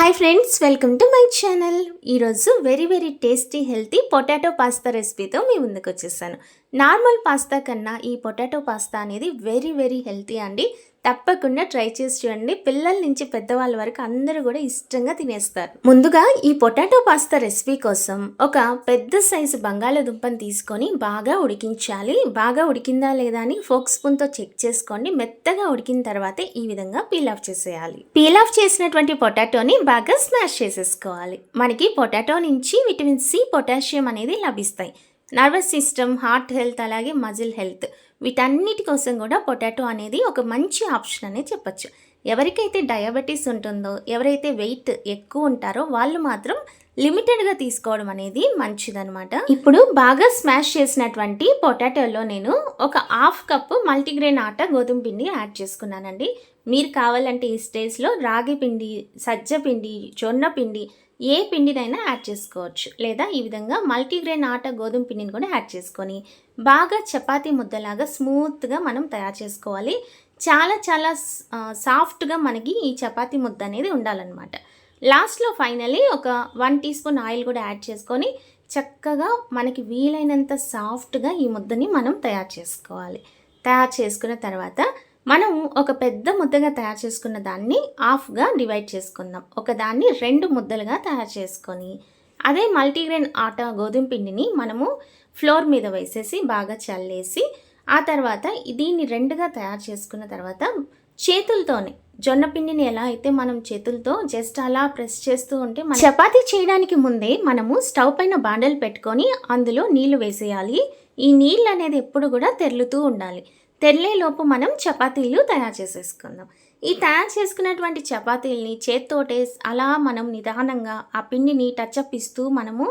Hi friends welcome to my channel ఈరోజు very very tasty healthy potato pasta రెసిపీతో మీ ముందుకు వచ్చేసాను. నార్మల్ పాస్తా కన్నా ఈ పొటాటో పాస్తా అనేది వెరీ వెరీ హెల్తీ అండి. తప్పకుండా ట్రై చేసి చూడండి. పిల్లల నుంచి పెద్దవాళ్ళ వరకు అందరూ కూడా ఇష్టంగా తినేస్తారు. ముందుగా ఈ పొటాటో పాస్తా రెసిపీ కోసం ఒక పెద్ద సైజు బంగాళాదుంపని తీసుకొని బాగా ఉడికించాలి. బాగా ఉడికిందా లేదా అని ఫోక్ స్పూన్తో చెక్ చేసుకోండి. మెత్తగా ఉడికిన తర్వాతే ఈ విధంగా పీల్ ఆఫ్ చేసేయాలి. పీల్ ఆఫ్ చేసినటువంటి పొటాటోని బాగా స్మాష్ చేసేసుకోవాలి. మనకి పొటాటో నుంచి విటమిన్ సి పొటాషియం అనేది లభిస్తాయి. నర్వస్ సిస్టమ్ హార్ట్ హెల్త్ అలాగే మజిల్ హెల్త్ వీటన్నిటి కోసం కూడా పొటాటో అనేది ఒక మంచి ఆప్షన్ అనే చెప్పచ్చు. ఎవరికైతే డయాబెటీస్ ఉంటుందో ఎవరైతే వెయిట్ ఎక్కువ ఉంటారో వాళ్ళు మాత్రం లిమిటెడ్గా తీసుకోవడం అనేది మంచిదనమాట ఇప్పుడు బాగా స్మాష్ చేసినటువంటి పొటాటోలో నేను ఒక హాఫ్ కప్పు మల్టీగ్రెయిన్ ఆట గోధుమ పిండి యాడ్ చేసుకున్నానండి. మీరు కావాలంటే ఈ స్టేజ్లో రాగి పిండి సజ్జ పిండి జొన్న పిండి ఏ పిండినైనా యాడ్ చేసుకోవచ్చు. లేదా ఈ విధంగా మల్టీగ్రెయిన్ ఆట గోధుమ పిండిని కూడా యాడ్ చేసుకొని బాగా చపాతీ ముద్దలాగా స్మూత్గా మనం తయారు చేసుకోవాలి. చాలా చాలా సాఫ్ట్గా మనకి ఈ చపాతీ ముద్ద అనేది ఉండాలన్నమాట. లాస్ట్లో ఫైనలీ ఒక వన్ టీ స్పూన్ ఆయిల్ కూడా యాడ్ చేసుకొని చక్కగా మనకి వీలైనంత సాఫ్ట్గా ఈ ముద్దని మనం తయారు చేసుకోవాలి. తయారు చేసుకున్న తర్వాత మనం ఒక పెద్ద ముద్దగా తయారు చేసుకున్న దాన్ని హాఫ్గా డివైడ్ చేసుకుందాం. ఒకదాన్ని రెండు ముద్దలుగా తయారు చేసుకొని అదే మల్టీగ్రెయిన్ ఆట గోధుమ పిండిని మనము ఫ్లోర్ మీద వేసేసి బాగా చల్లేసి ఆ తర్వాత దీన్ని రెండుగా తయారు చేసుకున్న తర్వాత చేతులతోనే జొన్న పిండిని ఎలా అయితే మనం చేతులతో జస్ట్ అలా ప్రెస్ చేస్తూ ఉంటే మన చపాతీ చేయడానికి ముందే మనము స్టవ్ పైన బాండలు పెట్టుకొని అందులో నీళ్ళు వేసేయాలి. ఈ నీళ్ళు అనేది ఎప్పుడు కూడా తెరులుతూ ఉండాలి. తెల్లేలోపు మనం చపాతీలు తయారు చేసేసుకుందాం. ఈ తయారు చేసుకున్నటువంటి చపాతీల్ని చేత్తోటే అలా మనం నిదానంగా ఆ పిండిని టచ్అప్ ఇస్తూ మనము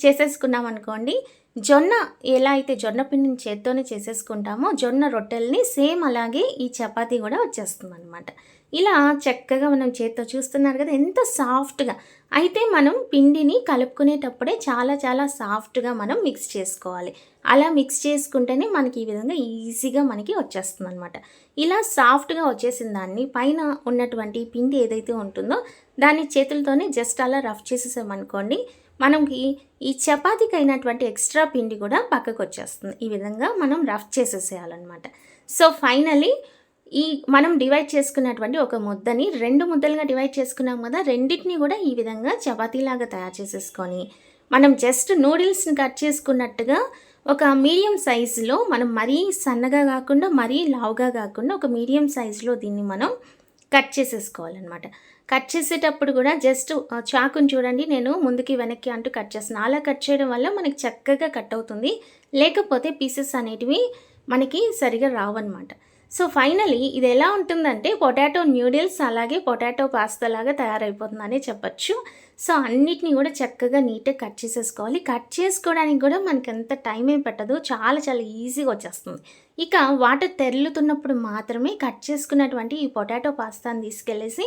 చేసేసుకున్నాం అనుకోండి జొన్న ఎలా అయితే జొన్న పిండిని చేత్తోనే చేసేసుకుంటామో జొన్న రొట్టెల్ని సేమ్ అలాగే ఈ చపాతీ కూడా వచ్చేస్తుంది అనమాట ఇలా చక్కగా మనం చేత్తో చూస్తున్నారు కదా ఎంత సాఫ్ట్గా. అయితే మనం పిండిని కలుపుకునేటప్పుడే చాలా చాలా సాఫ్ట్గా మనం మిక్స్ చేసుకోవాలి. అలా మిక్స్ చేసుకుంటేనే మనకి ఈ విధంగా ఈజీగా మనకి వచ్చేస్తుంది అనమాట ఇలా సాఫ్ట్గా వచ్చేసిన దాన్ని పైన ఉన్నటువంటి పిండి ఏదైతే ఉంటుందో దాన్ని చేతులతోనే జస్ట్ అలా రఫ్ చేసేసామనుకోండి మనకి ఈ చపాతీకి అయినటువంటి ఎక్స్ట్రా పిండి కూడా పక్కకు వచ్చేస్తుంది ఈ విధంగా మనం రఫ్ చేసేసేయాలన్నమాట. సో ఫైనలీ ఈ మనం డివైడ్ చేసుకున్నటువంటి ఒక ముద్దని రెండు ముద్దలుగా డివైడ్ చేసుకున్నాం కదా రెండింటిని కూడా ఈ విధంగా చపాతీలాగా తయారు చేసేసుకొని మనం జస్ట్ నూడిల్స్ని కట్ చేసుకున్నట్టుగా ఒక మీడియం సైజులో మనం మరీ సన్నగా కాకుండా మరీ లావుగా కాకుండా ఒక మీడియం సైజులో దీన్ని మనం కట్ చేసేసుకోవాలన్నమాట. కట్ చేసేటప్పుడు కూడా జస్ట్ చాకుని చూడండి నేను ముందుకి వెనక్కి అంటూ కట్ చేస్తాను అలా కట్ చేయడం వల్ల మనకి చక్కగా కట్ అవుతుంది. లేకపోతే పీసెస్ అనేటివి మనకి సరిగా రావన్నమాట. సో ఫైనలీ ఇది ఎలా ఉంటుందంటే పొటాటో న్యూడిల్స్ అలాగే పొటాటో పాస్తా లాగా తయారైపోతుందని చెప్పచ్చు. సో అన్నిటినీ కూడా చక్కగా నీట్గా కట్ చేసేసుకోవాలి. కట్ చేసుకోవడానికి కూడా మనకి ఎంత టైం ఏం పెట్టదు. చాలా చాలా ఈజీగా వచ్చేస్తుంది. ఇక వాటర్ తెరులుతున్నప్పుడు మాత్రమే కట్ చేసుకున్నటువంటి ఈ పొటాటో పాస్తాని తీసుకెళ్ళేసి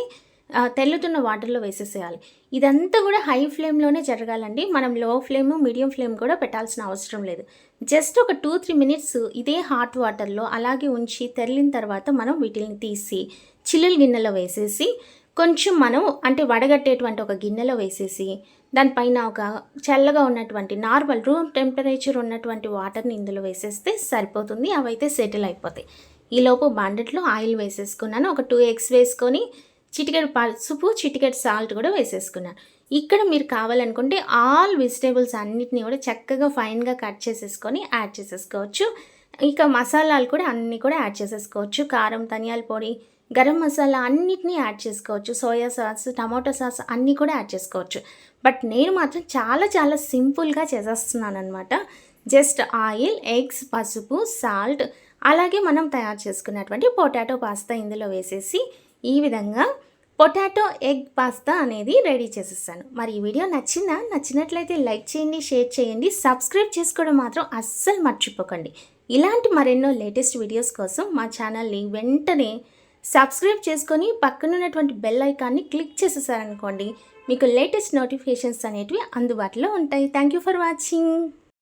తెల్లుతున్న వాటర్లో వేసేసేయాలి. ఇదంతా కూడా హై ఫ్లేమ్లోనే జరగాలండి. మనం లో ఫ్లేమ్ మీడియం ఫ్లేమ్ కూడా పెట్టాల్సిన అవసరం లేదు. జస్ట్ ఒక టూ త్రీ మినిట్స్ ఇదే హాట్ వాటర్లో అలాగే ఉంచి తెల్లిన తర్వాత మనం వీటిని తీసి చిల్లుల గిన్నెలో వేసేసి కొంచెం మనం అంటే వడగట్టేటువంటి ఒక గిన్నెలో వేసేసి దానిపైన ఒక చల్లగా ఉన్నటువంటి నార్మల్ రూమ్ టెంపరేచర్ ఉన్నటువంటి వాటర్ని ఇందులో వేసేస్తే సరిపోతుంది. అవైతే సెటిల్ అయిపోతాయి. ఈలోపు బాండెట్లో ఆయిల్ వేసేసుకున్నాను. ఒక టూ ఎగ్స్ వేసుకొని చిటికెడు పసుపు చిటికెడు సాల్ట్ కూడా వేసేసుకున్నాను ఇక్కడ మీరు కావాలనుకుంటే ఆల్ వెజిటేబుల్స్ అన్నిటిని కూడా చక్కగా ఫైన్గా కట్ చేసేసుకొని యాడ్ చేసేసుకోవచ్చు. ఇక మసాలాలు కూడా అన్నీ కూడా యాడ్ చేసేసుకోవచ్చు. కారం ధనియాల పొడి గరం మసాలా అన్నిటినీ యాడ్ చేసుకోవచ్చు. సోయా సాస్ టమాటో సాస్ అన్నీ కూడా యాడ్ చేసుకోవచ్చు. బట్ నేను మాత్రం చాలా చాలా సింపుల్గా చేసేస్తున్నాను అనమాట జస్ట్ ఆయిల్ ఎగ్స్ పసుపు సాల్ట్ అలాగే మనం తయారు చేసుకున్నటువంటి పొటాటో పాస్తా ఇందులో వేసేసి ఈ విధంగా పొటాటో ఎగ్ పాస్తా అనేది రెడీ చేసేసాను. మరి ఈ వీడియో నచ్చిందా? నచ్చినట్లయితే లైక్ చేయండి షేర్ చేయండి సబ్స్క్రైబ్ చేసుకోవడం మాత్రం అస్సలు మర్చిపోకండి. ఇలాంటి మరెన్నో లేటెస్ట్ వీడియోస్ కోసం మా ఛానల్ని వెంటనే సబ్స్క్రైబ్ చేసుకొని పక్కనున్నటువంటి బెల్ ఐకాన్ని క్లిక్ చేసేసారనుకోండి మీకు లేటెస్ట్ నోటిఫికేషన్స్ అనేటివి అందుబాటులో ఉంటాయి. Thank you for watching.